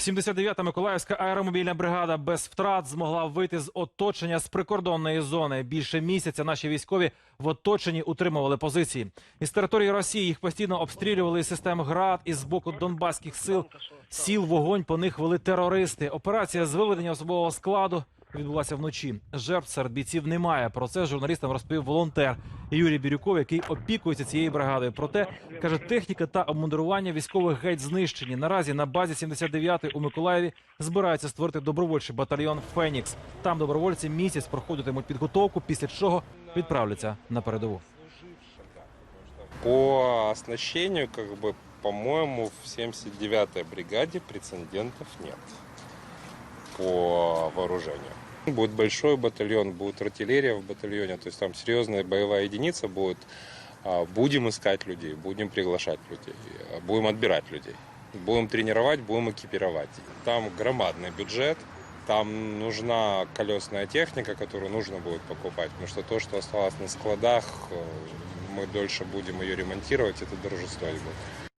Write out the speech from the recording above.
79-та Миколаївська аеромобільна бригада без втрат змогла вийти з оточення з прикордонної зони. Більше місяця наші військові в оточенні утримували позиції. Із території Росії їх постійно обстрілювали із систем ГРАД і з боку донбаських сил. Сіл вогонь по них вели терористи. Операція з виведення особового складу відбулася вночі. Жертв серед бійців немає. Про це журналістам розповів волонтер Юрій Бірюков, який опікується цією бригадою. Проте каже, техніка та обмундирування військових геть знищені. Наразі на базі 79-ї у Миколаєві збираються створити добровольчий батальйон Фенікс. Там добровольці місяць проходитимуть підготовку, після чого відправляться на передову. По оснащению, как бы, по-моему, в 79-й бригаде прецедентов нет по вооружению. Будет большой батальон, будет артиллерия в батальоне, то есть там серьезная боевая единица будет. А, Будем искать людей, будем приглашать людей, будем отбирать людей. Будем тренировать, будем экипировать. Там громадный бюджет, там нужна колесная техника, которую нужно будет покупать, потому что то, что осталось на складах, э, мы дольше будем ее ремонтировать, это дороже стоить будет.